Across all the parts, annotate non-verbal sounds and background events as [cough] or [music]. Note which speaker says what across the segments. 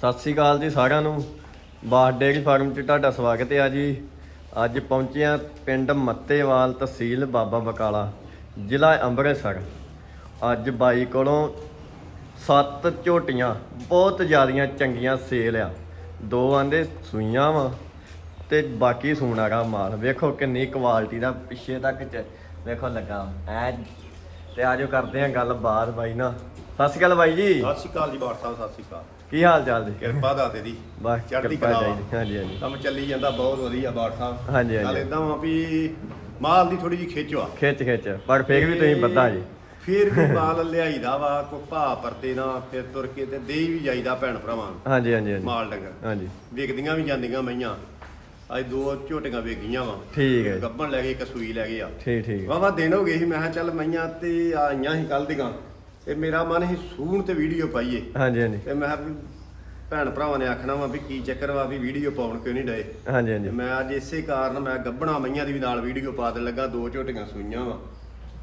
Speaker 1: ਸਤਿ ਸ੍ਰੀ ਅਕਾਲ ਜੀ ਸਾਰਿਆਂ ਨੂੰ। ਬਾਸ ਡੇਅਰੀ ਫਾਰਮ 'ਚ ਤੁਹਾਡਾ ਸਵਾਗਤ ਹੈ ਜੀ। ਅੱਜ ਪਹੁੰਚੇ ਹਾਂ ਪਿੰਡ ਮੱਤੇਵਾਲ ਤਹਿਸੀਲ ਬਾਬਾ ਬਕਾਲਾ, ਜ਼ਿਲ੍ਹਾ ਅੰਮ੍ਰਿਤਸਰ। ਅੱਜ ਬਾਈ ਕੋਲੋਂ ਸੱਤ ਝੋਟੀਆਂ, ਬਹੁਤ ਜ਼ਿਆਦੀਆਂ ਚੰਗੀਆਂ ਸੇਲ ਆ। ਦੋ ਆਂਦੇ ਸੂਈਆਂ ਵਾ ਤੇ ਬਾਕੀ ਸੂਣਾ ਦਾ ਮਾਲ। ਵੇਖੋ ਕਿੰਨੀ ਕੁਆਲਿਟੀ ਦਾ ਪਿੱਛੇ ਤੱਕ ਚ ਵੇਖੋ ਲੱਗਾ। ਐ ਤੇ ਆਜੋ ਕਰਦੇ ਆ ਗੱਲ ਬਾਤ ਬਾਈ ਨਾਲ। ਸਤਿ ਸ਼੍ਰੀ ਅਕਾਲ ਬਾਈ ਜੀ।
Speaker 2: ਸਤਿ ਸ਼੍ਰੀ ਅਕਾਲ ਜੀ ਬਾਠ ਸਾਹਿਬ ਸਤਿ ਸ਼੍ਰੀ ਅਕਾਲ।
Speaker 1: ਕੀ ਹਾਲ ਚਾਲ ਜੀ?
Speaker 2: ਕਿਰਪਾ ਦਾਤੇ ਦੀ
Speaker 1: ਬਸ
Speaker 2: ਚੜ੍ਹਦੀ
Speaker 1: ਕਿਰਪਾ
Speaker 2: ਕਲਾ ਵਾ।
Speaker 1: ਚਾਹੀਦੀ ਹਾਂਜੀ ਹਾਂਜੀ।
Speaker 2: ਕੰਮ ਚੱਲੀ ਜਾਂਦਾ ਬਹੁਤ ਵਧੀਆ ਬਾਠ ਸਾਹਿਬ।
Speaker 1: ਹਾਂਜੀ, ਹਾਂਜੀ।
Speaker 2: ਨਾਲ ਇਦਾਂ ਵਾ ਵੀ ਮਾਲ ਦੀ ਥੋੜੀ ਜਿਹੀ ਖਿੱਚ ਵਾ।
Speaker 1: ਖਿੱਚ ਖਿੱਚ। ਪਰ ਫੇਰ ਵੀ ਤੁਸੀਂ ਬੱਧਾ ਜੀ।
Speaker 2: ਫਿਰ ਵੀ ਮਾਲ ਲਿਆਈਦਾ ਵਾ ਕੋ ਭਾ ਪਰਤੇ ਨਾ ਫਿਰ ਤੁਰ ਕੇ ਤੇ ਦੇ ਵੀ ਜਾਈਦਾ ਭੈਣ ਭਰਾਵਾਂ ਨੂੰ।
Speaker 1: ਹਾਂਜੀ ਹਾਂਜੀ ਹਾਂਜੀ।
Speaker 2: ਮਾਲ ਡੰਗਰ।
Speaker 1: ਹਾਂਜੀ।
Speaker 2: ਵਿਕਦੀਆਂ ਵੀ ਜਾਂਦੀਆਂ ਮਈਆਂ। ਅੱਜ ਦੋ ਝੋਟੀਆਂ ਵੇਗੀਆਂ ਵਾ।
Speaker 1: ਠੀਕ ਹੈ
Speaker 2: ਗੱਬਣ ਲੈ ਗਏ ਇੱਕ ਸੂਈ ਲੈ ਗਏ ਆ।
Speaker 1: ਠੀਕ ਠੀਕ।
Speaker 2: ਵਾਵਾ ਦਿਨ ਹੋ ਗਏ ਸੀ ਮੈਂ ਕਿਹਾ ਚੱਲ ਮਈਆਂ ਤੇ ਆਈਆਂ ਸੀ ਕੱਲ ਦੀਆਂ। ਤੇ ਮੇਰਾ ਮਨ ਸੀ ਸੂਣ ਤੇ ਵੀਡੀਓ ਪਾਈਏ।
Speaker 1: ਹਾਂਜੀ ਹਾਂਜੀ।
Speaker 2: ਤੇ ਮੈਂ ਕਿਹਾ ਵੀ ਭੈਣ ਭਰਾਵਾਂ ਨੇ ਆਖਣਾ ਵਾ ਵੀ ਕੀ ਚੱਕਰ ਵਾ ਵੀ ਵੀਡੀਓ ਪਾਉਣ ਕਿਉਂ ਨਹੀਂ ਡਏ?
Speaker 1: ਹਾਂਜੀ ਹਾਂਜੀ।
Speaker 2: ਮੈਂ ਅੱਜ ਇਸੇ ਕਾਰਨ ਮੈਂ ਗੱਬਣਾ ਮਈਆਂ ਦੀ ਵੀ ਨਾਲ ਵੀਡੀਓ ਪਾ ਦੇਣ ਲੱਗਾ ਦੋ ਝੋਟੀਆਂ ਸੂਈਆਂ ਵਾ।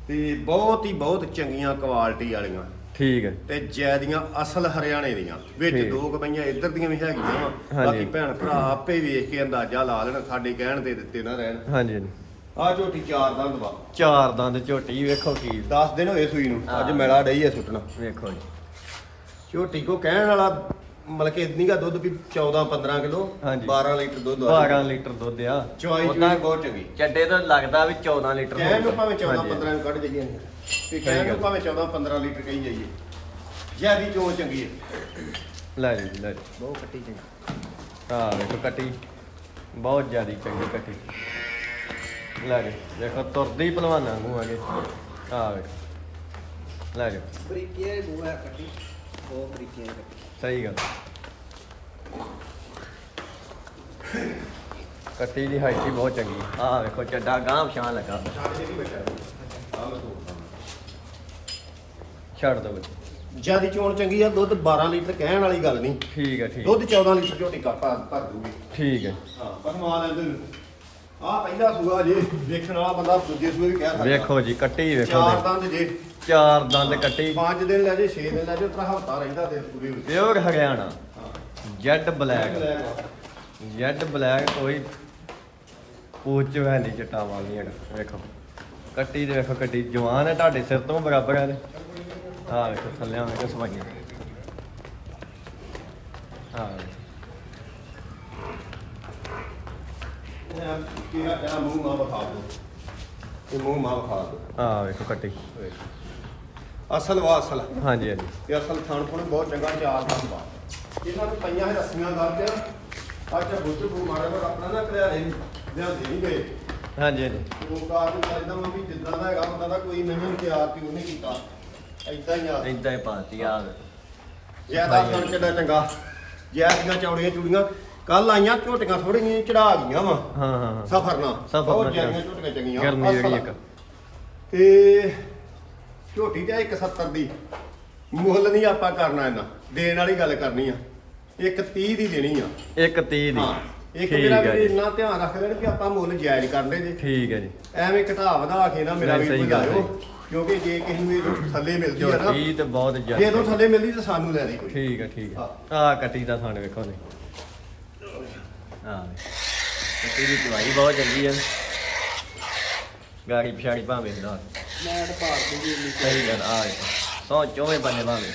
Speaker 2: ਤੇ ਬਹੁਤ ਹੀ ਬਹੁਤ ਚੰਗੀਆਂ ਕੁਆਲਿਟੀ ਵਾਲੀਆਂ।
Speaker 1: ਠੀਕ ਹੈ।
Speaker 2: ਤੇ ਜੈਦੀਆਂ ਅਸਲ ਹਰਿਆਣੇ ਦੀਆਂ ਵਿੱਚ। ਦੋ ਕੁ ਮਈਆਂ ਇੱਧਰ ਦੀਆਂ ਵੀ ਹੈਗੀਆਂ ਵਾ। ਬਾਕੀ ਭੈਣ ਭਰਾ ਆਪੇ ਵੇਖ ਕੇ ਅੰਦਾਜ਼ਾ ਲਾ ਲੈਣ ਸਾਡੇ ਕਹਿਣ ਦੇ ਦਿੱਤੇ ਨਾ ਰਹਿਣ।
Speaker 1: ਹਾਂਜੀ ਹਾਂਜੀ।
Speaker 2: ਆ ਝੋਟੀ ਚਾਰ ਦੰਦ ਵਾ।
Speaker 1: ਚਾਰ ਦੰਦ ਝੋਟੀ ਵੇਖੋ ਕੀ।
Speaker 2: 10 ਦਿਨ ਹੋਏ ਸੂਈ ਨੂੰ ਅੱਜ। ਮੈਲਾ ਡਈ ਐ ਸੁੱਟਣਾ।
Speaker 1: ਵੇਖੋ ਜੀ।
Speaker 2: ਝੋਟੀ ਕੋ ਕਹਿਣ ਵਾਲਾ ਮਤਲਬ ਕਿ ਇੰਨੀ ਦਾ ਦੁੱਧ ਵੀ 14 15 ਕਿਲੋ
Speaker 1: ਹਾਂਜੀ।
Speaker 2: 12 ਲੀਟਰ ਦੁੱਧ ਆ।
Speaker 1: 12 ਲੀਟਰ ਦੁੱਧ ਆ। ਉੱਦਾਂ
Speaker 2: ਚੂਈ ਬਹੁਤ ਚੰਗੀ।
Speaker 1: ਚੱਡੇ ਤੋਂ ਲੱਗਦਾ ਵੀ 14 ਲੀਟਰ
Speaker 2: ਕਹਿਣ ਨੂੰ। ਭਾਵੇਂ 14
Speaker 1: ਹਾਂਜੀ,
Speaker 2: 15 ਨੂੰ ਕੱਢ ਜਾਈਏ। ਤੇ ਕਹਿਣ। ਨੂੰ ਭਾਵੇਂ 14 15 ਲੀਟਰ ਕਹੀ ਜਾਈਏ। ਜਿਆਦੀ ਚੋਣ ਚੰਗੀ ਹੈ
Speaker 1: ਲੈ ਜੀ ਲੈ ਜੀ।
Speaker 2: ਬਹੁਤ ਕੱਟੀ ਚੰਗੀ।
Speaker 1: ਹਾਂ ਵੇਖੋ ਕੱਟੀ। ਬਹੁਤ ਜ਼ਿਆਦੀ ਚੰਗੀ ਕੱਟੀ। ਲੈ ਜੀ ਦੇਖੋ ਤੁਰਦੀ ਪਹਿਲਵਾਨਾਂ ਨੂੰ ਆਗੇ ਹਾਂ ਵੇਖੋ ਲੈ ਜੀ
Speaker 3: ਬਰੀਕੀਆਂ ਬੂਹਾ ਕੱਟੀ ਬਹੁਤ ਬਰੀਕੀਆਂ ਕੱਟੀ।
Speaker 1: ਸਹੀ ਗੱਲ। ਕੱਟੀ ਦੀ ਹਾਈਟ ਹੀ ਬਹੁਤ ਚੰਗੀ ਆ ਵੇਖੋ ਚੱਡਾ ਗਾਂਵ ਸ਼ਾਨ ਲੱਗਾ। ਛੱਡ ਦੋ ਬੱਚੇ।
Speaker 2: ਜਿਆਦੀ ਚੋਣ ਚੰਗੀ ਆ ਦੁੱਧ 12 ਲੀਟਰ ਕਹਿਣ ਵਾਲੀ ਗੱਲ ਨਹੀਂ।
Speaker 1: ਠੀਕ ਹੈ ਠੀਕ
Speaker 2: ਦੁੱਧ 14 ਲੀਟਰ ਝੋਟੀ ਕਾ ਭਰ ਭਰ ਦੂਗੀ।
Speaker 1: ਠੀਕ ਹੈ।
Speaker 2: ਹਾਂ ਪਰ ਮਾਲ ਇਹਦੇ ਆ ਪਹਿਲਾ ਸੂਆ ਜੇ ਵੇਖਣ ਵਾਲਾ ਬੰਦਾ ਦੂਜੇ ਸੂਏ ਵੀ ਕਹਿ ਸਕਦਾ।
Speaker 1: ਵੇਖੋ ਜੀ ਕੱਟੀ ਵੇਖੋ
Speaker 2: ਚਾਰ
Speaker 1: ਜੀ।
Speaker 2: ਦੰਦ ਜੇ।
Speaker 1: ਚਾਰ ਦੰਦ ਕੱਟੀ।
Speaker 2: 5 ਦਿਨ ਲੈ ਜੇ 6 ਦਿਨ ਲੈ ਜੇ ਤਰਾ ਹਫਤਾ ਰਹਿੰਦਾ ਤੇ ਪੂਰੀ ਹੋਈ
Speaker 1: ਪਿਓਰ ਹਰਿਆਣਾ।
Speaker 2: ਹਾਂ।
Speaker 1: Zed Black. Zed Black. ਕੋਈ ਪੂਛ ਵੈ ਨਹੀਂ ਚਟਾ ਵਾਲੀ ਹੈਗਾ ਵੇਖੋ। ਕੱਟੀ ਦੇ ਵੇਖੋ ਕੱਟੀ। ਜਵਾਨ ਹੈ ਤੁਹਾਡੇ ਸਿਰ ਤੋਂ ਬਰਾਬਰ ਹੈ ਹਾਂ ਵੇਖੋ ਥੱਲੇ ਆ ਵੇਖੋ ਸਵਾਈਆਂ ਹਾਂ
Speaker 2: ਕੀ ਆ ਇਹਦਾ ਮੂੰਹ ਮਾ ਵਿਖਾ ਦੋ ਇਹ ਮੂੰਹ ਮਾ ਵਿਖਾ ਦੋ
Speaker 1: ਹਾਂ ਵੇਖੋ ਕੱਟੀ।
Speaker 2: ਅਸਲ ਵਾ ਅਸਲ।
Speaker 1: ਹਾਂਜੀ ਹਾਂਜੀ।
Speaker 2: ਤੇ ਅਸਲ ਥਣ ਥਣ ਬਹੁਤ ਚੰਗਾ ਚਾਰ ਦਾ ਬਾ ਇਹਨਾਂ ਨੂੰ ਪਈਆਂ ਹੈ ਰੱਸੀਆਂ ਦਰਜ ਅੱਜ ਬੁੱਧ ਬੂ ਮਾਰੇ ਪਰ ਆਪਣਾ ਨਾ ਕਰਿਆ ਨਹੀਂ ਲਿਆਂਦੇ ਨਹੀਂ ਗਏ।
Speaker 1: ਹਾਂਜੀ ਹਾਂਜੀ।
Speaker 2: ਉਹ ਕਾਰ ਨੂੰ ਚਾਹੀਦਾ ਮੈਂ ਵੀ ਜਿੱਦਾਂ ਦਾ ਹੈਗਾ ਹੁੰਦਾ ਦਾ ਕੋਈ ਮੈਨੂੰ ਤਿਆਰ ਵੀ ਉਹਨੇ ਕੀਤਾ? ਐਦਾਂ ਹੀ ਆ।
Speaker 1: ਇਦਾਂ ਹੀ ਪਾਤੀ ਆ
Speaker 2: ਜ਼ਿਆਦਾ ਥਣ ਚੱਡਾ ਚੰਗਾ। ਜੈਸੀਆਂ ਚੌੜੀਆਂ ਚੂੜੀਆਂ ਕੱਲ ਆਈਆਂ ਝੋਟੀਆਂ ਥੋੜੀਆਂ ਚੜਾ ਗਈਆਂ ਵਾ।
Speaker 1: ਹਾਂ ਹਾਂ ਹਾਂ।
Speaker 2: ਸਫਰ ਨਾਲ।
Speaker 1: ਸਫ਼ਰ
Speaker 2: ਬਹੁਤ
Speaker 1: ਨਾਲ
Speaker 2: ਜਿਆਦੀਆਂ ਝੋਟੀਆਂ ਚੰਗੀਆਂ
Speaker 1: ਗਰਮੀ ਜਿਹੜੀ। ਇੱਕ।
Speaker 2: ਤੇ ਝੋਟੀ ਤੇ 170 ਦੀ। ਮੁੱਲ ਨਹੀਂ ਆਪਾਂ ਕਰਨਾ ਇਹਨਾਂ ਦੇਣ ਵਾਲੀ ਗੱਲ ਕਰਨੀ ਆ। ਇੱਕ 30 ਦੀ ਦੇਣੀ ਆ।
Speaker 1: ਇੱਕ 30 ਦੀ।
Speaker 2: ਹਾਂ। ਇੱਕ
Speaker 1: ਠੀਕ
Speaker 2: ਮੇਰਾ
Speaker 1: ਹੈ
Speaker 2: ਵੀ
Speaker 1: ਜੀ।
Speaker 2: ਇੰਨਾ ਧਿਆਨ ਰੱਖ ਲੈਣ ਕਿ ਆਪਾਂ ਮੁੱਲ ਜਾਇਜ਼ ਕਰਨੇ ਜੇ
Speaker 1: ਠੀਕ ਹੈ ਜੀ।
Speaker 2: ਐਵੇਂ ਘਟਾ ਵਧਾ ਕੇ ਨਾ ਮੇਰਾ
Speaker 1: ਨਹੀਂ,
Speaker 2: ਵੀ
Speaker 1: ਸਹੀ ਗੱਲ।
Speaker 2: ਕਿਉਂਕਿ ਜੇ ਕਿਸੇ ਨੂੰ ਇਹ ਥੱਲੇ ਮਿਲਦੀ ਆ ਨਾ
Speaker 1: ਝੋਟੀ ਤੇ ਬਹੁਤ
Speaker 2: ਜੇ ਤੋਂ
Speaker 1: ਜ਼ਿਆਦਾ।
Speaker 2: ਥੱਲੇ ਮਿਲਦੀ ਤਾਂ ਸਾਨੂੰ ਲੈ ਦੇ ਕੋਈ।
Speaker 1: ਠੀਕ ਹੈ ਠੀਕ ਹੈ
Speaker 2: ਹਾਂ।
Speaker 1: ਆ ਕੱਟੀ ਦਾ ਥਾਣ ਵੇਖੋ ਨੇ ਹਾਂ। ਕੱਟੀ ਦੀ ਚਵਾਈ ਬਹੁਤ ਚੰਗੀ ਹੈ ਗਾੜੀ ਪਿਛਾੜੀ ਭਾਵੇਂ ਦਾ
Speaker 3: ਮੈਟ ਪਾੜ ਦੂਗੀ ਇੰਨੀ
Speaker 1: ਸਹੀ ਗੱਲ ਆ ਵੇਖੋ ਸੌ ਚੋਵੇਂ ਬੰਨੇ ਭਾਵੇਂ।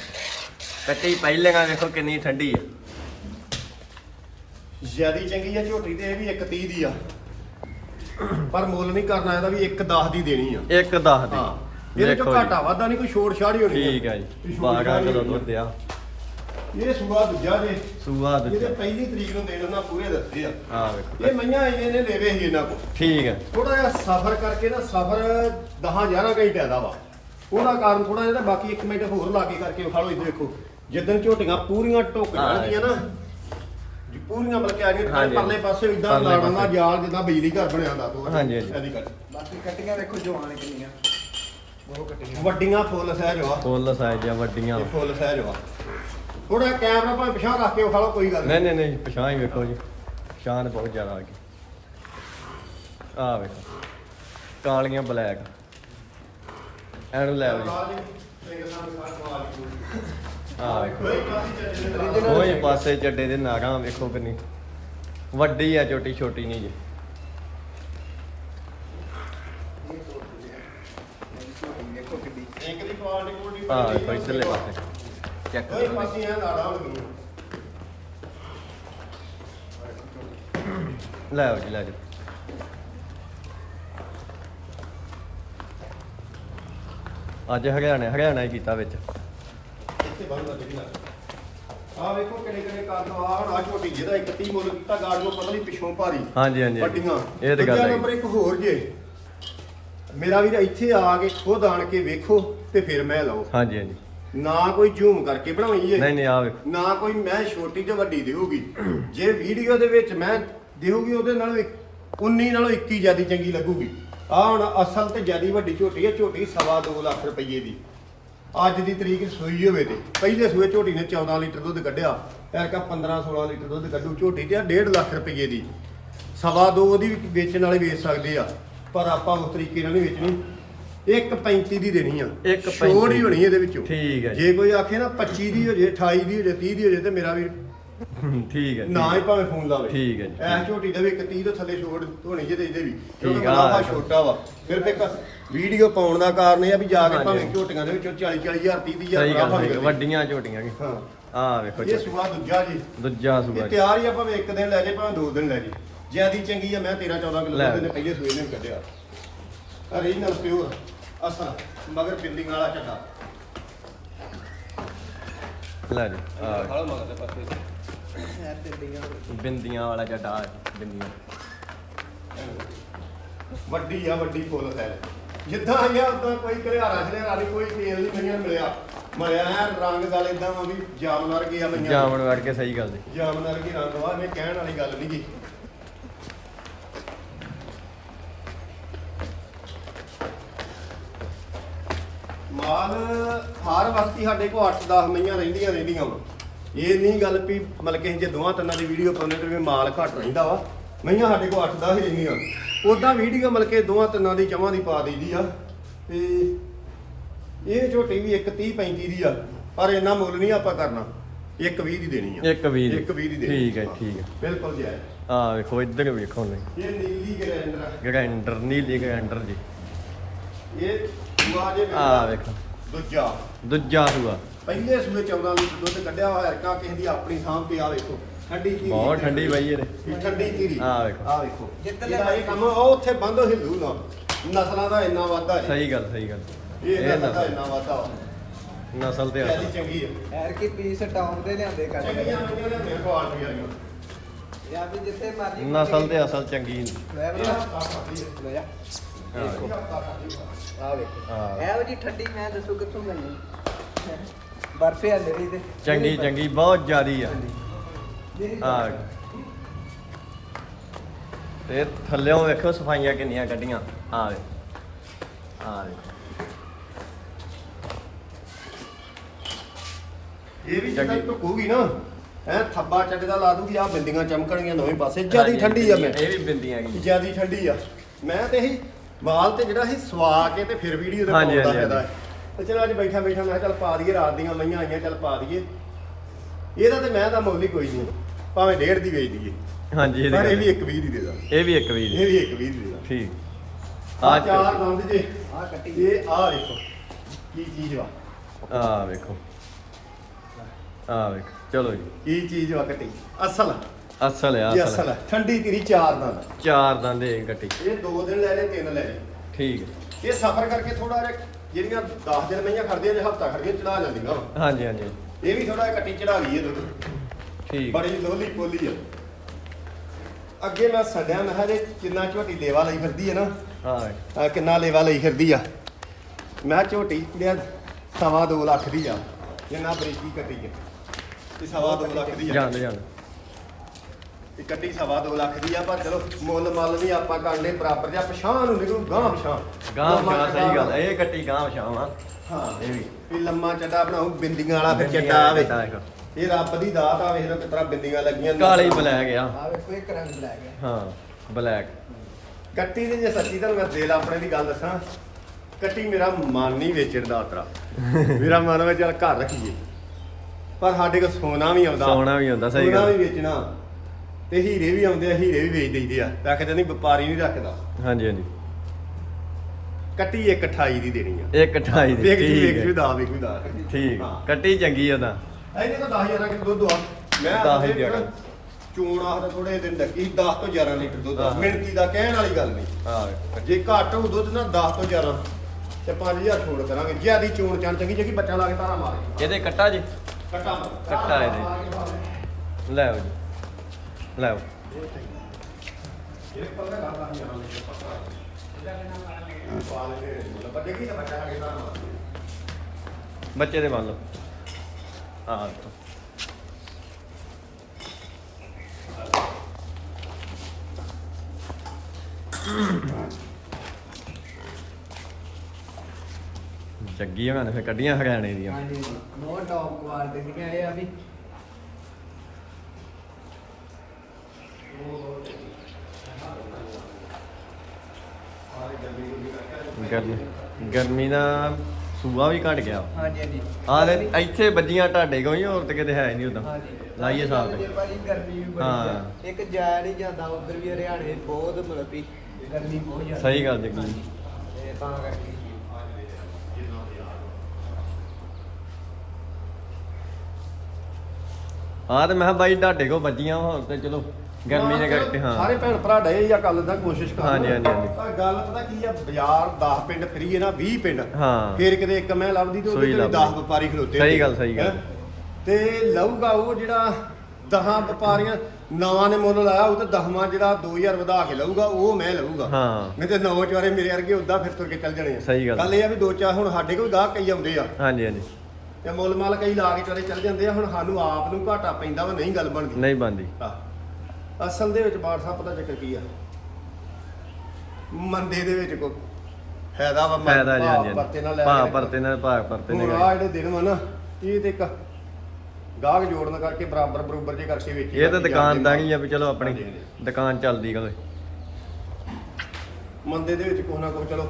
Speaker 1: ਕੱਟੀ ਪਹਿਲੇ ਗਾ ਵੇਖੋ ਕਿੰਨੀ ਠੰਡੀ ਹੈ
Speaker 2: ਜਿਆਦੀ ਚੰਗੀ ਆ ਝੋਟੀ ਤੇ ਇਹ ਵੀ ਇੱਕ 30 ਦੀ ਆ। ਪਰ ਮੁੱਲ ਨਹੀਂ ਕਰਨਾ ਇਹਦਾ ਵੀ ਇੱਕ 10 ਦੀ ਦੇਣੀ ਆ।
Speaker 1: ਇੱਕ 10 ਦੀ।
Speaker 2: ਹਾਂ। ਇਹਦੇ ਚੋਂ
Speaker 1: ਵੇਖੋ ਜੀ।
Speaker 2: ਘਾਟਾ ਵਾਧਾ ਨਹੀਂ ਕੋਈ ਛੋੜ ਛਾੜੀ ਹੋਣੀ ਆ।
Speaker 1: ਠੀਕ ਹੈ
Speaker 2: ਵੀ
Speaker 1: ਜੀ
Speaker 2: ਛੋੜ
Speaker 1: 12
Speaker 2: ਛਾੜੀ
Speaker 1: ਕਿਲੋ
Speaker 2: ਹੋਣੀ ਆ।
Speaker 1: ਦੁੱਧ ਆ।
Speaker 2: ਇਹ ਸੂਆ ਦੂਜਾ ਜੇ।
Speaker 1: ਸੂਆ
Speaker 2: ਇਹਦੇ ਪਹਿਲੀ ਤਰੀਕ ਨੂੰ ਦੇਣ ਉਹਨਾਂ ਪੂਰੇ ਦੱਸੇ ਆ।
Speaker 1: ਆ ਵੇਖੋ
Speaker 2: ਇਹ ਮਈਆਂ ਇਹਨੇ ਲੈਵੇ ਸੀ ਇਹਨਾਂ ਕੋ
Speaker 1: ਠੀਕ ਹੈ
Speaker 2: ਥੋੜਾ ਜਿਹਾ ਸਫ਼ਰ ਕਰਕੇ ਨਾ ਸਫ਼ਰ 10 11 ਘੰਟੇ ਦਾ ਵਾ। ਉਹਦਾ ਕਾਰਨ ਥੋੜਾ ਜਿਹਾ ਨਾ ਬਾਕੀ 1 ਮਿੰਟ ਹੋਰ ਲਾ ਕੇ ਕਰਕੇ ਵਿਖਾ ਲਓ ਇੱਧਰ ਦੇਖੋ ਜਿੱਦਣ ਝੋਟੀਆਂ ਪੂਰੀਆਂ ਟੁੱਕ
Speaker 1: ਹਾਂ।
Speaker 2: ਜਾਣਗੀਆਂ ਨਾ ਜੀ ਪੂਰੀਆਂ ਬਲਕਿ ਆ ਗਈਆਂ
Speaker 1: ਹਾਂਜੀ।
Speaker 2: ਪਰਲੇ ਪਾਸੇ ਇਦਾਂ
Speaker 1: ਪਰਲੇ
Speaker 2: ਲਾੜਾਂ ਦਾ
Speaker 1: ਪਾਸੇ।
Speaker 2: ਜਾਲ ਜਿੱਦਾਂ ਬਿਜਲੀ ਘਰ ਬਣਿਆ ਹੁੰਦਾ ਤੋਂ
Speaker 1: ਹਾਂਜੀ, ਹਾਂਜੀ।
Speaker 3: ਬਾਕੀ ਕੱਟੀਆਂ ਵੇਖੋ ਜਵਾਨ ਕਿੰਨੀਆਂ। ਬਹੁਤ ਕੱਟੀਆਂ।
Speaker 2: ਵੱਡੀਆਂ ਫੁੱਲ ਸਹਿਜ ਵਾ।
Speaker 1: ਫੁੱਲ ਸਾਈਜ਼ ਆ ਵੱਡੀਆਂ।
Speaker 2: ਇਹ ਫੁੱਲ ਸਹਿਜ ਵਾ। ਥੋੜਾ ਕੈਮਰਾ ਭਾਵੇਂ ਪਿਛਾਂ ਰੱਖ ਕੇ ਵਿਖਾ ਲਓ ਕੋਈ ਗੱਲ
Speaker 1: ਨਹੀਂ ਨਹੀਂ। ਨਹੀਂ ਪਛਾਣ ਹੀ ਵੇਖੋ ਜੀ। ਪਛਾਣ ਬਹੁਤ ਜ਼ਿਆਦਾ ਆ ਗਈ। ਆ ਵੇਖੋ ਕਾਲੀਆਂ ਬਲੈਕ। ਐਨੂੰ ਲੈ ਲਓ ਜੀ। ਆ
Speaker 2: ਕੋਈ
Speaker 1: ਪਾਸੇ ਚੱਡੇ ਦੇ ਨਾਗਾਂ ਵੇਖੋ ਕਿੰਨੀ। ਵੱਡੀ ਆ ਛੋਟੀ ਛੋਟੀ ਨਹੀਂ ਜੀ।
Speaker 2: ਇੱਕ ਦੀ ਕੁਆਲਿਟੀ ਕੁਆਲਿਟੀ
Speaker 1: ਆ ਵੇਖੋ ਇਧਰਲੇ ਪਾਸੇ। ਚੈੱਕ
Speaker 2: ਕੋਈ
Speaker 1: ਕਰੋ
Speaker 2: ਪਾਸੇ ਐ ਲਾੜਾ ਹੋਣਗੀਆਂ
Speaker 1: ਲੈ ਆਓ ਜੀ ਲੈ ਜਾਓ। ਅੱਜ ਹਰਿਆਣਾ ਹਰਿਆਣਾ ਹੀ ਕੀਤਾ ਵਿੱਚ।
Speaker 2: ਇੱਥੇ ਬੰਦ ਲੱਗ ਜਿਹੜੀ ਆ ਵੇਖੋ ਕਿਹੜੇ ਕਿਹੜੇ ਕਰਨ ਆ ਆ ਛੋਟੀ ਜਿਹਦਾ ਇੱਕ 30 ਮੁੱਲ ਕੀਤਾ ਗਾੜ ਨੂੰ ਪਤਾ ਨਹੀਂ ਪਿਛੋਂ ਭਾਰੀ।
Speaker 1: ਹਾਂਜੀ ਹਾਂਜੀ ਇਹ ਤੇ ਗੱਲ
Speaker 2: ਦੂਜਾ
Speaker 1: ਹੈ
Speaker 2: ਨੰਬਰ ਇੱਕ ਹੋਰ ਜੇ। ਮੇਰਾ ਵੀਰ ਇੱਥੇ ਆ ਕੇ ਖੁਦ ਆਣ ਕੇ ਵੇਖੋ ਤੇ ਫਿਰ ਮੈਂ ਲਓ।
Speaker 1: ਹਾਂਜੀ ਹਾਂਜੀ।
Speaker 2: ਨਾ ਕੋਈ ਜ਼ੂਮ ਕਰਕੇ ਬਣਾਈ ਜੇ।
Speaker 1: ਨਹੀਂ ਨਹੀਂ ਆ ਵੇਖੋ।
Speaker 2: ਨਾ ਕੋਈ ਮੈਂ ਛੋਟੀ ਤੇ ਵੱਡੀ ਦੇਊਗੀ ਜੇ ਵੀਡੀਓ ਦੇ ਵਿੱਚ ਮੈਂ ਦੇਊਗੀ ਉਹਦੇ ਨਾਲ 19 ਨਾਲੋਂ 21 ਜਿਆਦੀ ਚੰਗੀ ਲੱਗੂਗੀ। ਆ ਹੁਣ ਅਸਲ ਤੇ ਜਿਆਦੀ ਵੱਡੀ ਝੋਟੀ ਹੈ ਝੋਟੀ ਸਵਾ ਦੋ ਲੱਖ ਰੁਪਏ ਦੀ। ਅੱਜ ਦੀ ਤਰੀਕ ਸੂਈ ਹੋਵੇ ਤੇ। ਪਹਿਲੇ ਸੂਏ ਝੋਟੀ ਨੇ 14 ਲੀਟਰ ਦੁੱਧ ਕੱਢਿਆ ਐਰਕਾ 15 16 ਲੀਟਰ ਦੁੱਧ ਕੱਢੂ। ਝੋਟੀ ਤੇ 1.5 ਲੱਖ ਰੁਪਏ ਦੀ। ਸਵਾ ਦੋ ਉਹਦੀ ਵੇਚਣ ਵਾਲੇ ਵੇਚ ਸਕਦੇ ਆ। ਪਰ ਆਪਾਂ ਉਸ ਤਰੀਕੇ ਨਾਲ ਨਹੀਂ ਵੇਚਣੀ। ਇੱਕ 35 ਦੀ ਦੇਣੀ ਆ।
Speaker 1: ਇੱਕ
Speaker 2: ਛੋੜ ਹੀ
Speaker 1: 35
Speaker 2: ਹੋਣੀ ਇਹਦੇ ਵਿੱਚੋਂ।
Speaker 1: ਠੀਕ ਹੈ ਜੀ।
Speaker 2: ਜੇ ਕੋਈ ਆਖੇ ਨਾ 25 ਦੀ ਹੋ ਜੇ 28 ਦੀ ਹੋ ਜੇ 30 ਦੀ ਹੋ ਜੇ ਤੇ ਮੇਰਾ ਵੀ
Speaker 1: ਠੀਕ ਹੈ
Speaker 2: ਨਾ ਹੀ ਭਾਵੇਂ ਫੋਨ ਲਾਵੇ।
Speaker 1: ਠੀਕ ਹੈ ਜੀ,
Speaker 2: ਐ ਝੋਟੀ ਦਾ ਵੀ ਇੱਕ 30 ਤੋਂ ਥੱਲੇ ਛੋੜ ਹੋਣੀ ਜਿਹਦੇ ਇਹਦੇ ਵੀ। ਕਿਉਂਕਿ
Speaker 1: ਠੀਕ ਆ।
Speaker 2: ਮੁਨਾਫਾ ਛੋਟਾ ਵਾ। ਸਿਰਫ ਇੱਕ ਵੀਡੀਓ ਪਾਉਣ ਦਾ ਕਾਰਨ ਇਹ ਆ ਵੀ ਜਾ ਕੇ
Speaker 1: ਹਾਂਜੀ।
Speaker 2: ਭਾਵੇਂ ਝੋਟੀਆਂ ਦੇ ਵਿੱਚੋਂ 40 40 ਹਜ਼ਾਰ 30 ਹਜ਼ਾਰ
Speaker 1: ਸਹੀ ਗੱਲ
Speaker 2: ਮੁਨਾਫਾ
Speaker 1: ਸਹੀ ਗੱਲ,
Speaker 2: ਨਿਕਲੇ।
Speaker 1: ਵੱਡੀਆਂ ਝੋਟੀਆਂ ਕੀ
Speaker 2: ਹਾਂ।
Speaker 1: ਆ ਵੇਖੋ
Speaker 2: ਇਹ
Speaker 1: ਜੀ
Speaker 2: ਦੂਜਾ ਜੀ।
Speaker 1: ਦੂਜਾ
Speaker 2: ਇਹ
Speaker 1: ਜੀ।
Speaker 2: ਤਿਆਰ ਹੀ ਆ ਭਾਵੇਂ ਇੱਕ ਦਿਨ ਲੈ ਜੇ ਭਾਵੇਂ ਦੋ ਦਿਨ ਲੈ ਜੇ। ਜਿਆਦੀ ਚੰਗੀ ਆ ਮੈਂ 13 14 ਕਿਲੋ
Speaker 1: ਲੈ।
Speaker 2: ਨੇ ਪਹਿਲੇ ਸੂਏ ਨੇ ਵੀ ਕੱਢਿਆ। Original pure. ਅਸਲ ਮਗਰ ਬਿੰਦਿੰਗ ਵਾਲਾ ਚੱਡਾ
Speaker 1: ਲੈ ਜੀ ਆ
Speaker 3: ਐ ਦਿੰਦੀਆਂ
Speaker 1: ਬਿੰਦੀਆਂ ਵਾਲਾ ਜੱਡਾ ਬਿੰਦੀਆਂ।
Speaker 2: ਵੱਡੀ ਆ ਵੱਡੀ ਫੁੱਲ ਫੈਲ। ਜਿੱਦਾਂ ਆਇਆ ਉਦਾਂ ਕੋਈ ਘਰਿਆਰਾ ਸ਼ਰਿਆਰਾ ਨਹੀਂ ਕੋਈ ਤੇਲ ਨਹੀਂ ਮੈਨੂੰ ਮਿਲਿਆ। ਮਰਿਆ ਐਨ ਰੰਗ ਗੱਲ ਇਦਾਂ ਵਾ ਵੀ ਜਾਮਨਰ ਗਿਆ ਮਈਆਂ
Speaker 1: ਜਾਮਣ ਵੜ ਕੇ ਸਹੀ ਗੱਲ ਜੀ।
Speaker 2: ਜਾਮਨਰ ਕੀ ਰੰਗ ਵਾ ਇਹ ਕਹਿਣ ਵਾਲੀ ਗੱਲ ਨਹੀਂ ਗੀ। ਮਾਲ ਹਰ ਵਕਤ ਹੀ ਸਾਡੇ ਕੋਲ 8-10 ਮਈਆਂ ਰਹਿੰਦੀਆਂ ਰਹਿੰਦੀਆਂ ਵਾ। ਇਹ ਨਹੀਂ ਗੱਲ ਵੀ ਮਤਲਬ ਕਿ ਜੇ ਦੋਵਾਂ ਤਿੰਨਾਂ ਦੀ ਵੀਡੀਓ ਪਾਉਂਦੇ ਤੇ ਵੀ ਮਾਲ ਘੱਟ ਰਹਿੰਦਾ ਵਾ। ਮਈਆਂ ਸਾਡੇ ਕੋਲ 8-10 ਹੀ ਰਹਿੰਦੀਆਂ ਉਦਾਂ ਵੀਡੀਓ ਮਤਲਬ ਕਿ ਦੋਵਾਂ ਤਿੰਨਾਂ ਦੀ ਚਵਾਂ ਦੀ ਪਾ ਦਈਦੀ ਆ। ਤੇ ਇਹ ਝੋਟੀ ਵੀ ਇੱਕ 30 35 ਦੀ ਆ ਪਰ ਇੰਨਾ ਮੁੱਲ ਨਹੀਂ ਆਪਾਂ ਕਰਨਾ। ਇੱਕ 20 ਦੀ ਦੇਣੀ ਆ।
Speaker 1: ਇੱਕ ਵੀਹ ਦੀ।
Speaker 2: ਇੱਕ 20 ਦੀ ਦੇਣੀ
Speaker 1: ਠੀਕ ਹੈ, ਠੀਕ ਹੈ।
Speaker 2: ਬਿਲਕੁਲ ਜੀ।
Speaker 1: ਆ ਵੇਖੋ ਇੱਧਰ ਵੇਖੋ ਨਹੀਂ
Speaker 2: ਇਹ ਨੀਲੀ ਗ੍ਰੈਂਡਰ
Speaker 1: ਗ੍ਰਾਈਂਡਰ ਨੀਲੀ ਗ੍ਰਾਈਂਡਰ ਜੀ।
Speaker 2: ਇਹ ਸੂਆ ਜੇ
Speaker 1: ਆ ਵੇਖੋ।
Speaker 2: ਦੂਜਾ।
Speaker 1: ਦੂਜਾ ਸੂਆ।
Speaker 2: ਪਹਿਲੇ ਸੂਏ 14 ਲੀਟਰ ਦੁੱਧ ਕੱਢਿਆ ਹੋਇਆ ਐਰਕਾ ਕਿਸੇ ਦੀ ਆਪਣੀ ਸਾਂਭ ਤੇ ਆ ਵੇਖੋ। ਠੰਡੀ ਧੀਰੀ
Speaker 1: ਬਹੁਤ ਠੰਡੀ ਬਾਈ ਇਹਦੇ।
Speaker 2: ਇਹ ਠੰਡੀ ਧੀਰੀ
Speaker 1: ਆਹ ਵੇਖੋ।
Speaker 2: ਆ ਵੇਖੋ। ਇਹਦਾ ਇਹ ਕੰਮ ਉਹ ਉੱਥੇ ਬੰਦ ਹਿੱਲੂ ਨਾ ਨਸਲਾਂ ਦਾ ਇੰਨਾ ਵਾਧਾ
Speaker 1: ਸਹੀ ਗੱਲ ਸਹੀ ਗੱਲ।
Speaker 2: ਇਹ ਨਸਲ ਇੰਨਾ ਵਾਧਾ
Speaker 1: ਨਸਲ ਤੇ ਅਸਲ
Speaker 2: ਚੰਗੀ ਹੈ
Speaker 3: ਐਰ ਕੀ ਪੀਸ ਟਾਉਨ ਦੇ ਲਿਆਂਦੇ ਕੱਢ ਕੇ।
Speaker 2: ਚੰਗੀਆਂ ਨੇ ਮੇਰੇ ਕੋਲ ਆਟ ਵਾਲੀਆਂ।
Speaker 3: ਜਾਂ ਵੀ ਜਿੱਥੇ ਮਰਜ਼ੀ
Speaker 1: ਨਸਲ ਤੇ ਅਸਲ ਚੰਗੀ।
Speaker 3: ਲੈ ਜਾ
Speaker 1: ਹਾਂ।
Speaker 2: ਇਹ ਹਫ਼ਤਾ ਖਾਧੀ ਹੈ।
Speaker 3: ਆ ਵੇਖੋ
Speaker 1: ਹਾਂ।
Speaker 3: ਇਹੋ ਜੀ ਠੰਡੀ ਮੈਂ ਦੱਸੋ ਕਿੱਥੋਂ ਮਿਲਣੀ ਬਰਫੇ ਹੱਲੇ ਰਹੀ ਤੇ।
Speaker 1: ਚੰਗੀ ਚੰਗੀ ਬਹੁਤ ਜ਼ਿਆਦੀ ਆ। ਆ ਤੇ ਥੱਲਿਓਂ ਵੇਖੋ ਸਫਾਈਆਂ ਕਿੰਨੀਆਂ ਕੱਢੀਆਂ। ਆ ਵੇ। ਆ ਵੇ।
Speaker 2: ਇਹ ਵੀ। ਜਦੋਂ ਟੁਕੂਗੀ ਨਾ ਐ ਥੱਬਾ ਚੱਟਦਾ ਲਾ ਦੂਗੀ ਆ ਬਿੰਦੀਆਂ ਚਮਕਣਗੀਆਂ ਦੋਵੇਂ ਪਾਸੇ। ਜਿਆਦੀ ਠੰਡੀ ਆ ਮੈਂ।
Speaker 1: ਇਹ ਵੀ ਬਿੰਦੀਆਂ ਗਈ
Speaker 2: ਜਿਆਦੀ ਠੰਡੀ ਆ। ਮੈਂ ਤੇ ਇਹੀ ਵਾਲ ਤੇ ਜਿਹੜਾ ਸੀ ਸਵਾ ਕੇ ਤੇ ਫਿਰ ਵੀਡੀਓ ਦੇ
Speaker 1: ਹਾਂਜੀ,
Speaker 2: ਪਾਉਂਦਾ
Speaker 1: ਹਾਂਜੀ,
Speaker 2: ਫਿਰਦਾ ਤੇ ਚਲੋ ਅੱਜ ਬੈਠਾ ਬੈਠਾ ਮੈਂ ਕਿਹਾ ਚੱਲ ਪਾ ਦਈਏ ਰਾਤ ਦੀਆਂ ਮਈਆਂ ਆਈਆਂ ਚੱਲ ਪਾ ਦਈਏ। ਇਹਦਾ ਤੇ ਮੈਂ ਤਾਂ ਮੁੱਲ ਹੀ ਕੋਈ ਨਹੀਂ। ਭਾਵੇਂ ਡੇਢ ਦੀ ਵੇਚ ਦਈਏ।
Speaker 1: ਹਾਂਜੀ ਇਹਦੀ
Speaker 2: ਪਰ ਇਹ ਵੀ
Speaker 1: ਹੈ।
Speaker 2: ਇੱਕ 20 ਦੀ ਦੇ ਦਾਂ
Speaker 1: ਇਹ ਵੀ ਇੱਕ ਵੀਰ
Speaker 2: ਇਹ ਵੀ ਇੱਕ 20 ਦੀ ਦੇ ਦਾਂ
Speaker 1: ਠੀਕ।
Speaker 2: ਆ
Speaker 1: ਆ
Speaker 2: ਚਾਰ ਦੰਦ ਜੇ।
Speaker 3: ਆ ਕੱਟੀ
Speaker 2: ਇਹ ਆ ਵੇਖੋ ਕੀ ਚੀਜ਼ ਵਾ।
Speaker 1: ਆ ਵੇਖੋ। ਆ ਵੇਖੋ। ਚਲੋ ਜੀ।
Speaker 2: ਕੀ ਚੀਜ਼ ਵਾ ਕੱਟੀ। ਅਸਲ।
Speaker 1: ਅਸਲ ਆ
Speaker 2: ਇਹ
Speaker 1: ਅਸਲ
Speaker 2: ਅਸਲ ਆ। ਠੰਡੀ ਤੇਰੀ ਚਾਰ ਦੰਦ।
Speaker 1: ਚਾਰ ਦੰਦੇ ਗੱਟੀ।
Speaker 2: ਇਹ ਦੋ ਦਿਨ ਲੈ ਲੈ ਤਿੰਨ ਲੈ ਲੈ
Speaker 1: ਠੀਕ ਹੈ।
Speaker 2: ਇਹ ਸਫਰ ਕਰਕੇ ਥੋੜਾ ਜਿਹਾ ਜਿਹੜੀਆਂ 10 ਦਿਨ ਮਈਆਂ ਖੜਦੀਆਂ ਜੇ ਹਫਤਾ ਖੜਦੀਆਂ ਚੜਾ ਜਾਂਦੀਆਂ।
Speaker 1: ਹਾਂਜੀ ਹਾਂਜੀ।
Speaker 2: ਇਹ ਵੀ ਥੋੜਾ ਜਿਹਾ ਕੱਟੀ ਚੜਾ ਗਈ ਹੈ ਦੁੱਧ
Speaker 1: ਠੀਕ।
Speaker 2: ਬੜੀ ਲੋਲੀ ਪੋਲੀ ਆ। ਅੱਗੇ ਮੈਂ ਛੱਡਿਆ ਮੈਂ ਜੇ ਕਿੰਨਾ ਝੋਟੀ ਲੇਵਾ ਲਈ ਫਿਰਦੀ ਹੈ ਨਾ?
Speaker 1: ਹਾਂ।
Speaker 2: ਆ ਕਿੰਨਾ ਲੇਵਾ ਲਈ ਫਿਰਦੀ ਆ? ਮੈਂ ਕਿਹਾ ਝੋਟੀ ਕੁੜਿਆ ਸਵਾ ਦੋ ਲੱਖ ਦੀ ਆ ਜਿੰਨਾ ਬਰੀਕੀ ਕੱਟੀ ਇਹ ਸਵਾ ਦੋ ਲੱਖ ਦੀ ਆ।
Speaker 1: ਜਾਂਦੇ ਜਾਂਦੇ।
Speaker 2: ਇਹ ਕੱਟੀ ਸਵਾ ਦੋ ਲੱਖ ਦੀ ਆ ਪਰ ਚਲੋ ਮੁੱਲ ਮੱਲ ਵੀ ਆਪਾਂ ਕਾਂਡੇ ਬਰਾਬਰ ਜਾਂ ਪਛਾਣ ਨੂੰ ਨਿਕਲੂ ਗਾਂ ਪਛਾਣ।
Speaker 1: ਗਾਂ ਸ਼ਾਂ ਸਹੀ ਗੱਲ ਹੈ। ਇਹ ਗੱਟੀ ਗਾਂ ਸ਼ਾਂ
Speaker 2: ਹਾਂ
Speaker 1: ਇਹ ਵੀ।
Speaker 2: ਵੀ ਲੰਮਾ ਚੱਡਾ ਬਣਾਉ ਬਿੰਦੀਆਂ ਵਾਲਾ ਫਿਰ ਚੱਡਾ ਆਵੇ। ਇਹ ਰੱਬ ਦੀ ਦਾਤ ਆ ਵੇਖ ਲਓ ਕਿਤਰਾ ਬਿੰਦੀਆਂ ਲੱਗੀਆਂ ਨੇ।
Speaker 1: ਕਾਲੀ ਬਲੈਕ ਆ।
Speaker 3: ਆ ਵੇਖੋ ਇੱਕ ਰੰਗ ਲੈ ਗਿਆ
Speaker 1: ਹਾਂ ਬਲੈਕ।
Speaker 2: ਕੱਟੀ ਦੇ ਜੇ ਸੱਚੀ ਤੁਹਾਨੂੰ ਮੈਂ ਦਿਲ ਆਪਣੇ ਦੀ ਗੱਲ ਦੱਸਾਂ। ਕੱਟੀ ਮੇਰਾ ਮਨ ਨਹੀਂ ਵੇਚਣ ਦਾ ਉਤਰਾ। [laughs] ਮੇਰਾ ਮਨ ਵਿੱਚ ਚੱਲ ਘਰ ਰੱਖੀਏ। ਪਰ ਸਾਡੇ ਕੋਲ ਸੋਨਾ ਵੀ ਆਉਂਦਾ।
Speaker 1: ਸੋਨਾ ਵੀ ਆਉਂਦਾ, ਸਹੀ
Speaker 2: ਸੋਨਾ
Speaker 1: ਗੱਲ।
Speaker 2: ਵੀ ਵੇਚਣਾ। ਤੇ ਹੀਰੇ ਵੀ ਆਉਂਦੇ ਆ ਹੀਰੇ ਵੀ ਵੇਚ ਦਈਦੇ ਆ। ਰੱਖਦੇ ਨਹੀਂ ਵਪਾਰੀ ਨਹੀਂ ਰੱਖਦਾ।
Speaker 1: ਹਾਂਜੀ ਹਾਂਜੀ।
Speaker 2: ਕੱਟੀ 128 ਦੀ ਦੇਣੀ ਆ।
Speaker 1: ਇੱਕ 28 ਦੀ
Speaker 2: ਵੇਖ ਜੀ ਵੇਖ ਜੀ ਦਾ ਵੇਖ ਜੀ ਦਾ
Speaker 1: ਠੀਕ
Speaker 2: ਹਾਂ।
Speaker 1: ਕੱਟੀ ਚੰਗੀ ਉਹਦਾ
Speaker 2: ਇਹਨੇ ਤਾਂ 10000 ਕਿਲੋ ਦੁੱਧ ਆ। ਮੈਂ
Speaker 1: ਦਸ
Speaker 2: ਆਖਦੇ
Speaker 1: ਹੀ ਦਿਆ ਕਰ।
Speaker 2: ਚੂਣ ਥੋੜੇ ਦਿਨ ਲੱਗੀ 10 ਤੋਂ 11 ਲੀਟਰ ਦੁੱਧ ਆ।
Speaker 1: ਹਾਂ।
Speaker 2: ਮਿਣਤੀ ਦਾ ਕਹਿਣ ਵਾਲੀ ਗੱਲ ਨਹੀਂ।
Speaker 1: ਹਾਂ।
Speaker 2: ਜੇ ਘੱਟ ਹੋ ਦੁੱਧ ਨਾ 10 ਤੋਂ 11 ਤੇ 5000 ਛੋੜ ਕਰਾਂਗੇ। ਜਿਆਦੀ ਚੋਣ ਚਾਣ ਚੰਗੀ ਚੰਗੀ ਬੱਚਾ ਲਾ ਕੇ ਤਾਰਾ ਮਾਰੇ।
Speaker 1: ਇਹਦੇ ਕੱਟਾ ਜੀ?
Speaker 2: ਕੱਟਾ
Speaker 1: ਕੱਟਾ ਇਹਦੇ। ਲੈ ਆਓ ਜੀ। ਲੈ ਆਓ।
Speaker 2: ਬੱਚੇ
Speaker 1: ਦੇ ਮੰਨ ਲਓ। ਆ ਦੇਖੋ। ਜੱਗੀ ਉਹਨਾਂ ਨੇ ਫਿਰ ਕੱਢੀਆਂ ਹਰਿਆਣੇ ਦੀਆਂ।
Speaker 3: ਹਾਂਜੀ ਨੋ ਟੌਪ ਕੁਆਲਿਟੀ ਦੀਆਂ ਇਹ ਆ ਵੀ
Speaker 1: ਗਰਮੀ ਗਰਮੀ ਦਾ ਸੂਆ ਵੀ ਘਟ ਗਿਆ।
Speaker 3: ਹਾਂਜੀ ਹਾਂਜੀ।
Speaker 1: ਆ ਲੈ ਇੱਥੇ ਤੁਹਾਡੇ ਕੋਲ ਹੀ ਹੋਰ ਤੇ ਕਿਤੇ ਹੈ ਨਹੀਂ ਉਦਾਂ।
Speaker 3: ਹਾਂਜੀ।
Speaker 1: ਲਾਈਏ ਸਾਹ ਤੇ।
Speaker 3: ਜੇ ਭਾਜੀ ਗਰਮੀ ਵੀ ਬੜੀ
Speaker 1: ਹਾਂ।
Speaker 3: ਆ ਇੱਕ ਜਾ ਨਹੀਂ ਜਾਂਦਾ ਉਧਰ ਵੀ ਹਰਿਆਣੇ ਬਹੁਤ ਮਤਲਬ ਵੀ ਗਰਮੀ ਬਹੁਤ ਜ਼ਿਆਦਾ।
Speaker 1: ਸਹੀ ਗੱਲ ਜੱਗੀ
Speaker 3: ਤੇ ਤਾਂ ਕਰਕੇ
Speaker 1: ਹਾਂ ਤੇ ਮੈਂ ਕਿਹਾ ਬਾਈ ਤੁਹਾਡੇ ਕੋਲ ਵੱਜੀਆਂ ਹੋਰ ਤੇ ਚਲੋ। ਗਰਮੀ ਦੇ ਕਰਕੇ ਹਾਂ
Speaker 2: ਸਾਰੇ ਭੈਣ ਭਰਾ ਡੇ ਜਾਂ ਕੱਲ ਦਾ ਕੋਸ਼ਿਸ਼ ਕਰ
Speaker 1: ਹਾਂਜੀ, ਹਾਂਜੀ, ਹਾਂਜੀ।
Speaker 2: ਪਰ ਗੱਲ ਪਤਾ ਕੀ ਆ ਬਾਜ਼ਾਰ 10 ਪਿੰਡ ਫਰੀਏ ਨਾ 20 ਪਿੰਡ
Speaker 1: ਹਾਂ।
Speaker 2: ਫੇਰ ਕਿਤੇ ਇੱਕ ਮੈਂ ਲੱਭਦੀ ਤੇ ਉਹਦੇ
Speaker 1: ਸੂਈ
Speaker 2: ਤੇ
Speaker 1: ਲੱਭਦੀ।
Speaker 2: 10 ਵਪਾਰੀ ਖਲੋਤੇ
Speaker 1: ਸਹੀ
Speaker 2: ਹੁੰਦੇ।
Speaker 1: ਗੱਲ, ਸਹੀ ਗੱਲ।
Speaker 2: ਹੈਂ? ਤੇ ਲਊਗਾ ਉਹ ਜਿਹੜਾ 10 ਵਪਾਰੀਆਂ ਨਵਾਂ ਨੇ ਮੁੱਲ ਲਾਇਆ ਉਹ ਤੇ 10ਵਾਂ ਜਿਹੜਾ 2000 ਵਧਾ ਕੇ ਲਊਗਾ ਉਹ ਮੈਂ ਲਊਗਾ
Speaker 1: ਹਾਂ।
Speaker 2: ਨਹੀਂ ਤੇ ਨੌ ਚਾਰੇ ਮੇਰੇ ਵਰਗੇ ਉਦਾਂ ਫਿਰ ਤੁਰ ਕੇ ਚੱਲ ਜਾਣੇ ਆ
Speaker 1: ਸਹੀ ਗੱਲ।
Speaker 2: ਗੱਲ ਇਹ ਆ ਵੀ ਦੋ ਚਾਰ ਹੁਣ ਸਾਡੇ ਕੋਲ ਗਾਹਕ ਕਈ ਆਉਂਦੇ ਆ
Speaker 1: ਹਾਂਜੀ ਹਾਂਜੀ
Speaker 2: ਤੇ ਮੁੱਲ ਮਾਲ ਕਈ ਲਾ ਕੇ ਚਾਰੇ ਚੱਲ ਜਾਂਦੇ ਆ ਹੁਣ ਸਾਨੂੰ ਆਪ ਨੂੰ ਘਾਟਾ ਪੈਂਦਾ ਵਾ ਨਹੀਂ ਗੱਲ ਬਣਦੀ
Speaker 1: ਨਹੀਂ ਬੰਦੀ
Speaker 2: ਆਹ। ਅਸਲ ਦੇ ਵਿੱਚ ਬਾੜ ਸਾਹਿਬ ਪਤਾ ਚੱਕਰ ਕੀ ਆ? ਮੰਦੇ ਦੇ ਵਿੱਚ ਕੋ ਫਾਇਦਾ ਵਾ ਮਨ-
Speaker 1: ਫਾਇਦਾ ਜੀ
Speaker 2: ਭਾਅ
Speaker 1: ਹਾਂਜੀ
Speaker 2: ਪਰਤੇ ਨਾਲ ਲੈ
Speaker 1: ਭਾ
Speaker 2: ਕੇ
Speaker 1: ਪਰਤੇ ਨਾਲ ਭਾ ਪਰਤੇ
Speaker 2: ਹੁਣ
Speaker 1: ਨਾਲ।
Speaker 2: ਆਹ ਜਿਹੜੇ ਦਿਨ ਵਾ ਨਾ ਇਹ ਤੇ ਇੱਕ ਗਾਹਕ ਜੋੜਨ ਕਰਕੇ ਬਰਾਬਰ ਬਰੋਬਰ ਜੇ ਕਰਕੇ ਵੇਚੀ
Speaker 1: ਇਹ ਤਾਂ
Speaker 2: ਜਾਂਦੀ
Speaker 1: ਦੁਕਾਨਦਾਰੀ ਆ ਵੀ ਚਲੋ ਆਪਣੀ
Speaker 2: ਹਾਂਜੀ।
Speaker 1: ਦੁਕਾਨ ਚੱਲਦੀ ਕਦੇ
Speaker 2: ਮੰਦੇ ਦੇ ਵਿੱਚ ਕੁਛ ਨਾ ਕੁਛ ਚਲੋ